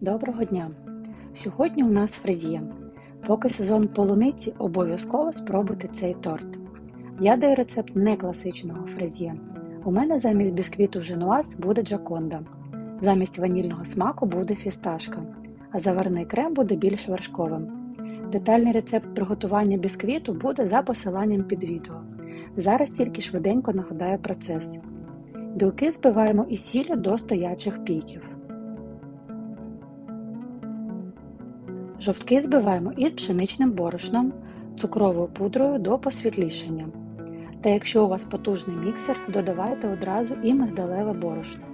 Доброго дня! Сьогодні у нас фрезія. Поки сезон полуниці, обов'язково спробуйте цей торт. Я даю рецепт не класичного фрезія. У мене замість бісквіту женуаз буде джаконда. Замість ванільного смаку буде фісташка, а заварний крем буде більш вершковим. Детальний рецепт приготування бісквіту буде за посиланням під відео. Зараз тільки швиденько нагадаю процес. Білки збиваємо із сіллю до стоячих піків. Жовтки збиваємо із пшеничним борошном, цукровою пудрою до посвітлішення. Та якщо у вас потужний міксер, додавайте одразу і мигдалеве борошно.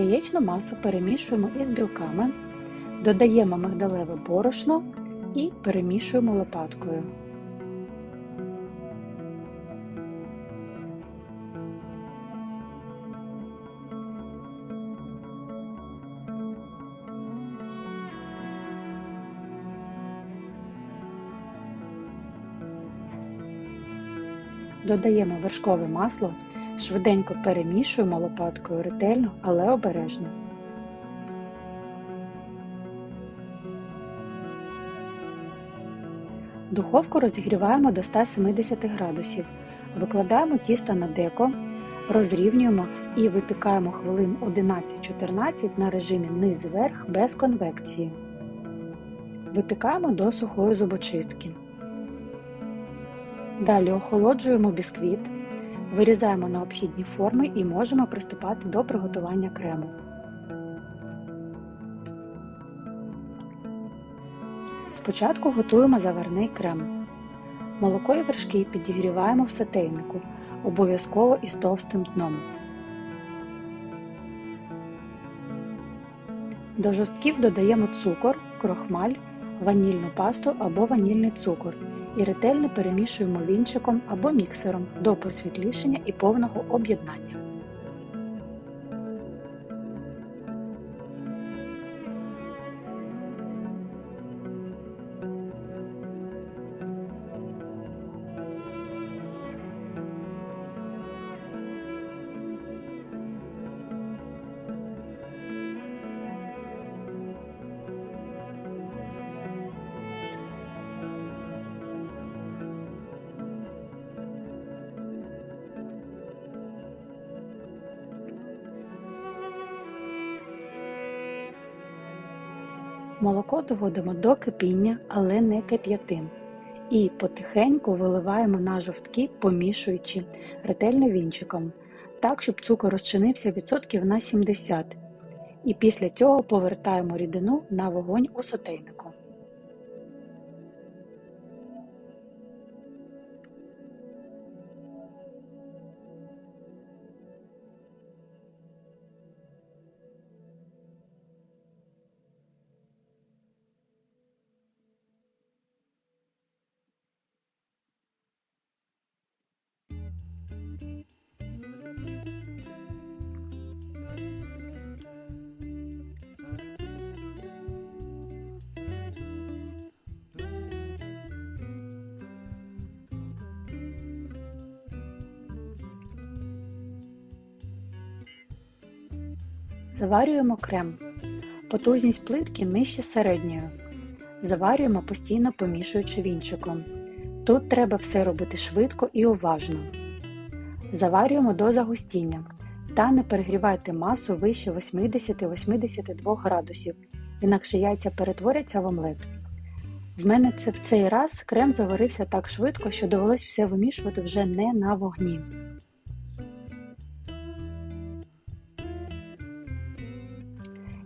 Яєчну масу перемішуємо із білками, додаємо мигдалеве борошно і перемішуємо лопаткою. Додаємо вершкове масло, швиденько перемішуємо лопаткою ретельно, але обережно. Духовку розігріваємо до 170 градусів. Викладаємо тісто на деко, розрівнюємо і випікаємо хвилин 11-14 на режимі низ-верх без конвекції. Випікаємо до сухої зубочистки. Далі охолоджуємо бісквіт, вирізаємо необхідні форми і можемо приступати до приготування крему. Спочатку готуємо заварний крем. Молоко і вершки підігріваємо в сотейнику, обов'язково із товстим дном. До жовтків додаємо цукор, крохмаль, ванільну пасту або ванільний цукор і ретельно перемішуємо вінчиком або міксером до посвітлішення і повного об'єднання. Молоко доводимо до кипіння, але не кип'ятим. І потихеньку виливаємо на жовтки, помішуючи ретельно вінчиком, так, щоб цукор розчинився відсотків на 70. І після цього повертаємо рідину на вогонь у сотейнику. Заварюємо крем. Потужність плитки нижче середньої. Заварюємо постійно помішуючи вінчиком. Тут треба все робити швидко і уважно. Заварюємо до загустіння та не перегрівайте масу вище 80-82 градусів, інакше яйця перетворяться в омлет. В мене це в цей раз крем заварився так швидко, що довелось все вимішувати вже не на вогні.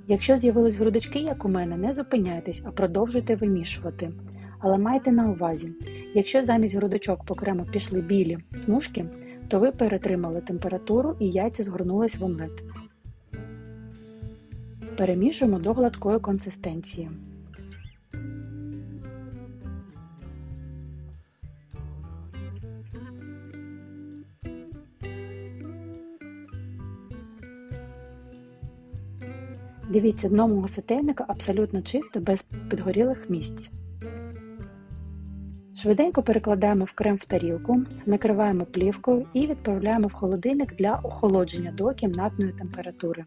Якщо з'явились грудочки, як у мене, не зупиняйтесь, а продовжуйте вимішувати. Але майте на увазі, якщо замість грудочок по крему пішли білі смужки, то ви перетримали температуру і яйця згорнулись в омлет. Перемішуємо до гладкої консистенції. Дивіться, дно мого сотейника абсолютно чисто, без підгорілих місць. Швиденько перекладаємо в крем в тарілку, накриваємо плівкою і відправляємо в холодильник для охолодження до кімнатної температури.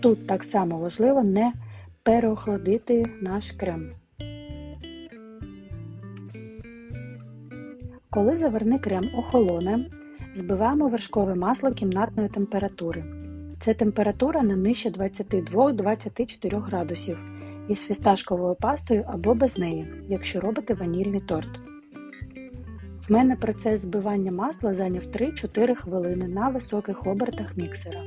Тут так само важливо не переохолодити наш крем. Коли заварний крем охолоне, збиваємо вершкове масло кімнатної температури. Це температура не нижче 22-24 градусів із фісташковою пастою або без неї, якщо робите ванільний торт. В мене процес збивання масла зайняв 3-4 хвилини на високих обертах міксера.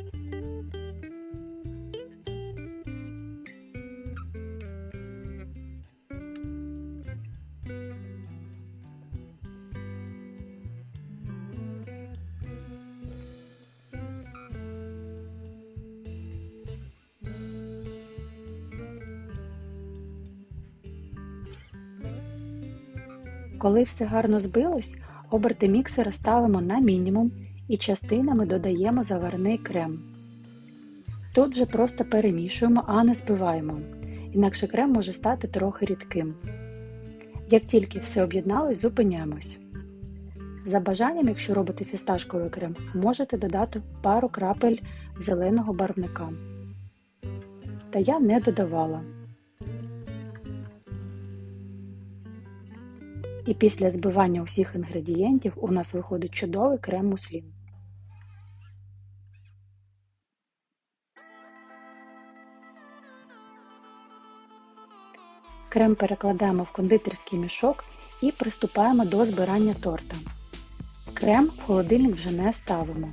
Коли все гарно збилось, оберти міксера ставимо на мінімум і частинами додаємо заварний крем. Тут вже просто перемішуємо, а не збиваємо, інакше крем може стати трохи рідким. Як тільки все об'єдналось, зупиняємось. За бажанням, якщо робите фісташковий крем, можете додати пару крапель зеленого барвника. Та я не додавала. І після збивання усіх інгредієнтів у нас виходить чудовий крем муслін. Крем перекладаємо в кондитерський мішок і приступаємо до збирання торта. Крем в холодильник вже не ставимо.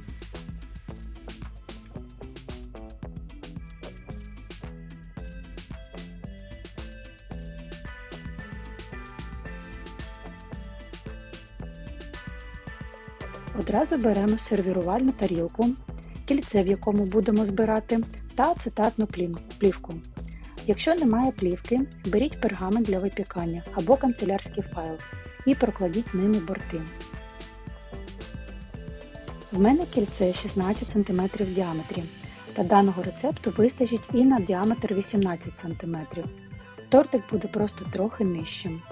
Одразу беремо сервірувальну тарілку, кільце, в якому будемо збирати, та ацетатну плівку. Якщо немає плівки, беріть пергамент для випікання або канцелярський файл і прокладіть ними борти. В мене кільце 16 см в діаметрі, та даного рецепту вистачить і на діаметр 18 см. Тортик буде просто трохи нижчим.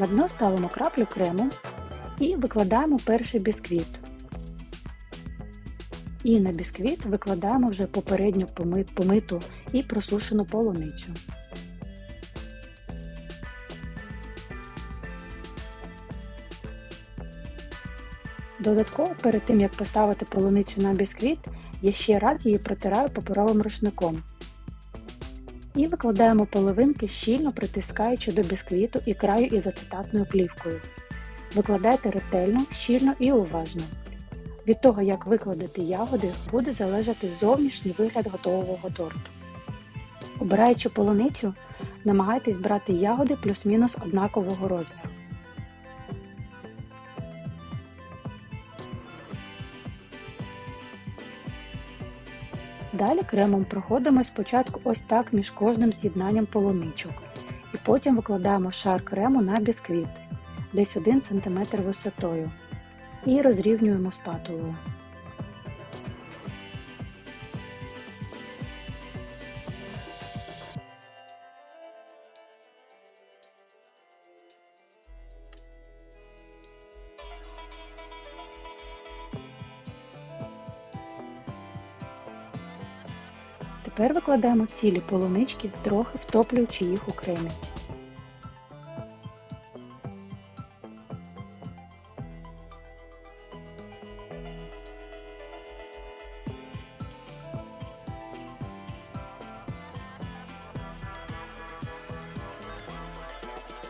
На дно ставимо краплю крему і викладаємо перший бісквіт. І на бісквіт викладаємо вже попередньо помиту і просушену полуницю. Додатково, перед тим як поставити полуницю на бісквіт, я ще раз її протираю паперовим рушником. І викладаємо половинки, щільно притискаючи до бісквіту і краю із ацетатною плівкою. Викладайте ретельно, щільно і уважно. Від того, як викладати ягоди, буде залежати зовнішній вигляд готового торту. Обираючи полуницю, намагайтесь брати ягоди плюс-мінус однакового розміру. Далі кремом проходимо спочатку ось так між кожним з'єднанням полуничок. І потім викладаємо шар крему на бісквіт, десь 1 см висотою. І розрівнюємо спатулою. Тепер викладаємо цілі полунички, трохи втоплюючи їх у кремі.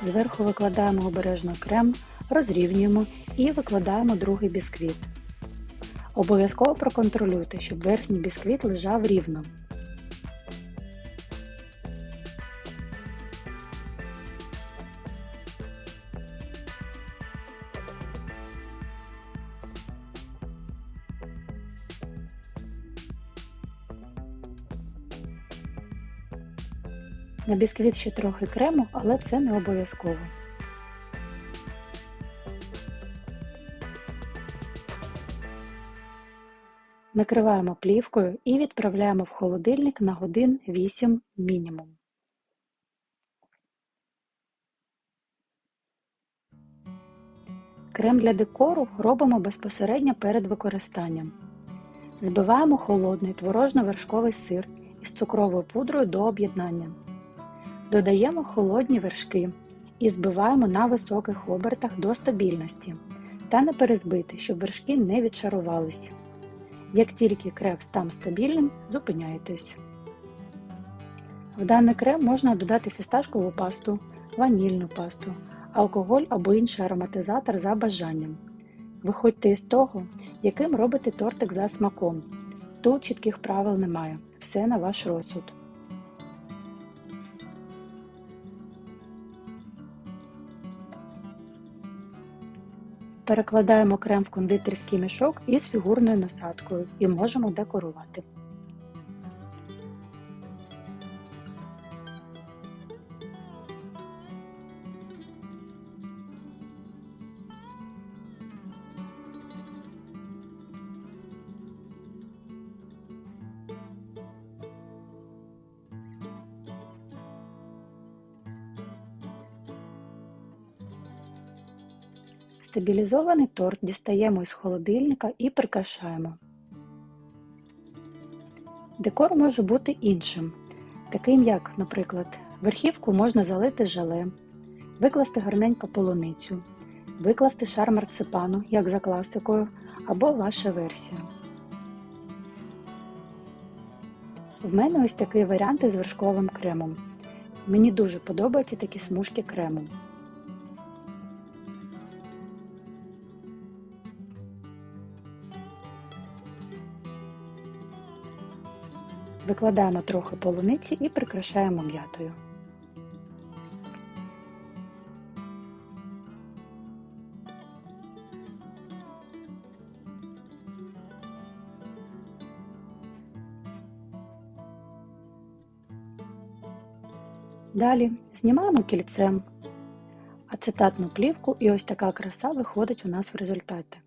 Зверху викладаємо обережно крем, розрівнюємо і викладаємо другий бісквіт. Обов'язково проконтролюйте, щоб верхній бісквіт лежав рівно. На бісквіт ще трохи крему, але це не обов'язково. Накриваємо плівкою і відправляємо в холодильник на годин 8 мінімум. Крем для декору робимо безпосередньо перед використанням. Збиваємо холодний творожно-вершковий сир із цукровою пудрою до об'єднання. Додаємо холодні вершки і збиваємо на високих обертах до стабільності та не перезбити, щоб вершки не відшарувались. Як тільки крем стане стабільним, зупиняєтесь. В даний крем можна додати фісташкову пасту, ванільну пасту, алкоголь або інший ароматизатор за бажанням. Виходьте із того, яким робите тортик за смаком. Тут чітких правил немає, все на ваш розсуд. Перекладаємо крем в кондитерський мішок із фігурною насадкою і можемо декорувати. Стабілізований торт дістаємо із холодильника і прикрашаємо. Декор може бути іншим, таким як, наприклад, верхівку можна залити желе, викласти гарненько полуницю, викласти шар марципану, як за класикою, або ваша версія. В мене ось такий варіант із вершковим кремом. Мені дуже подобаються такі смужки крему. Викладаємо трохи полуниці і прикрашаємо м'ятою. Далі знімаємо кільцем ацетатну плівку і ось така краса виходить у нас в результаті.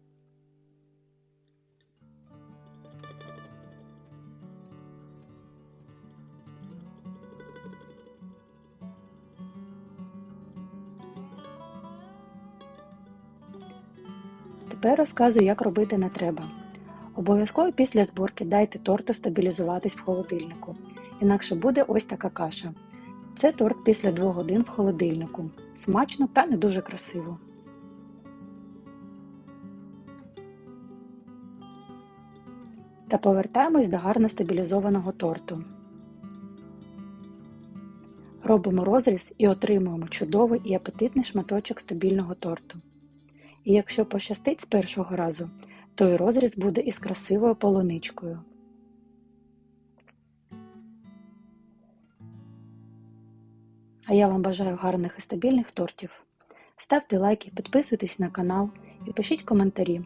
Тепер розказую, як робити не треба. Обов'язково після зборки дайте торту стабілізуватись в холодильнику, інакше буде ось така каша. Це торт після 2 годин в холодильнику. Смачно та не дуже красиво. Та повертаємось до гарно стабілізованого торту. Робимо розріз і отримуємо чудовий і апетитний шматочок стабільного торту. І якщо пощастить з першого разу, то й розріз буде із красивою полуничкою. А я вам бажаю гарних і стабільних тортів. Ставте лайки, підписуйтесь на канал і пишіть коментарі.